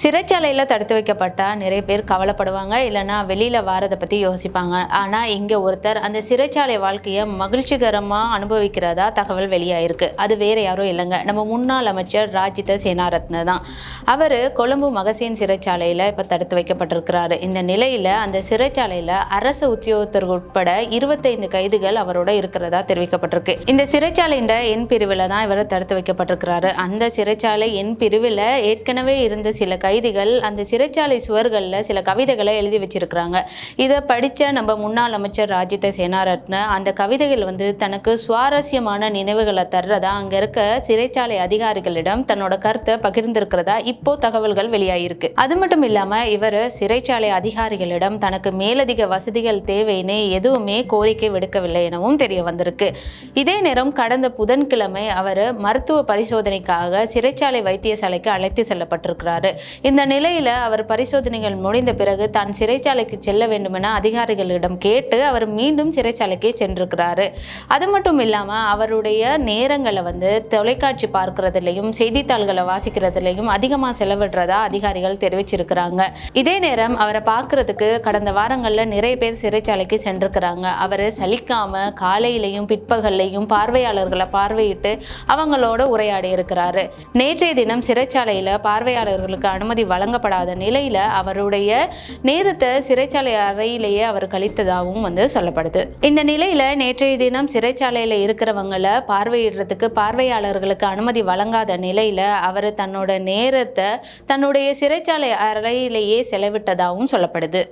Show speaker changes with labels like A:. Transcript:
A: சிறைச்சாலையில் தடுத்து வைக்கப்பட்டால் நிறைய பேர் கவலைப்படுவாங்க இல்லைன்னா வெளியில் வாரதை பற்றி யோசிப்பாங்க. ஆனால் இங்கே ஒருத்தர் அந்த சிறைச்சாலை வாழ்க்கையை மகிழ்ச்சிகரமாக அனுபவிக்கிறதா தகவல் வெளியாயிருக்கு. அது வேறு யாரும் இல்லைங்க. நம்ம முன்னாள் அமைச்சர் ராஜித சேனாரத்ன தான். அவர் கொழும்பு மகசீன் சிறைச்சாலையில் இப்போ தடுத்து வைக்கப்பட்டிருக்கிறாரு. இந்த நிலையில் அந்த சிறைச்சாலையில் அரசு உத்தியோகத்தர் உட்பட இருபத்தைந்து கைதுகள் அவரோட இருக்கிறதா தெரிவிக்கப்பட்டிருக்கு. இந்த சிறைச்சாலையின் எண் பிரிவில் தான் இவர் தடுத்து வைக்கப்பட்டிருக்கிறாரு. அந்த சிறைச்சாலை எண் பிரிவில் ஏற்கனவே இருந்த சில கைதிகள் அந்த சிறைச்சாலை சுவர்களில் சில கவிதைகளை எழுதி வச்சிருக்கிறாங்க. இதை படித்த நம்ம முன்னாள் அமைச்சர் ராஜித சேனாரத்ன அந்த கவிதைகள் வந்து தனக்கு சுவாரஸ்யமான நினைவுகளை தர்றதா? அங்கே இருக்க சிறைச்சாலை அதிகாரிகளிடம் தன்னோட கருத்தை பகிர்ந்திருக்கிறதா? இப்போ தகவல்கள் வெளியாகிருக்கு அது மட்டும் இல்லாமல் இவர் சிறைச்சாலை அதிகாரிகளிடம் தனக்கு மேலதிக வசதிகள் தேவைன்னு எதுவுமே கோரிக்கை விடுக்கவில்லை எனவும் தெரிய வந்திருக்கு. இதே நேரம் கடந்த புதன்கிழமை அவர் மருத்துவ பரிசோதனைக்காக சிறைச்சாலை வைத்தியசாலைக்கு அழைத்து செல்லப்பட்டிருக்கிறாரு. இந்த நிலையில் அவர் பரிசோதனைகள் முடிந்த பிறகு தான் சிறைச்சாலைக்கு செல்ல வேண்டுமென அதிகாரிகளிடம் கேட்டு அவர் மீண்டும் சிறைச்சாலைக்கு சென்றிருக்கிறாரு. அது மட்டும் இல்லாமல் அவருடைய நேரங்களை வந்து தொலைக்காட்சி பார்க்கறதுலையும் செய்தித்தாள்களை வாசிக்கிறதுலையும் அதிகமாக செலவிடுறதா அதிகாரிகள் தெரிவிச்சிருக்கிறாங்க. இதே நேரம் அவரை பார்க்கறதுக்கு கடந்த வாரங்களில் நிறைய பேர் சிறைச்சாலைக்கு சென்றிருக்கிறாங்க. அவர் சலிக்காம காலையிலையும் பிற்பகல்லையும் பார்வையாளர்களை பார்வையிட்டு அவங்களோட உரையாடி இருக்கிறாரு நேற்றைய தினம் சிறைச்சாலையில் பார்வையாளர்களுக்கு அனுமதி வழங்கப்படாத நிலையில் அவருடைய நேரத்தை சிறைச்சாலை அறையிலேயே அவர் கழித்ததாகவும் வந்து சொல்லப்படுது. இந்த நிலையில் நேற்றைய தினம் சிறைச்சாலையில் இருக்கிறவங்களை பார்வையிடுறதுக்கு பார்வையாளர்களுக்கு அனுமதி வழங்காத நிலையில் அவர் தன்னோட நேரத்தை தன்னுடைய சிறைச்சாலை அறையிலேயே செலவிட்டதாகவும் சொல்லப்படுது.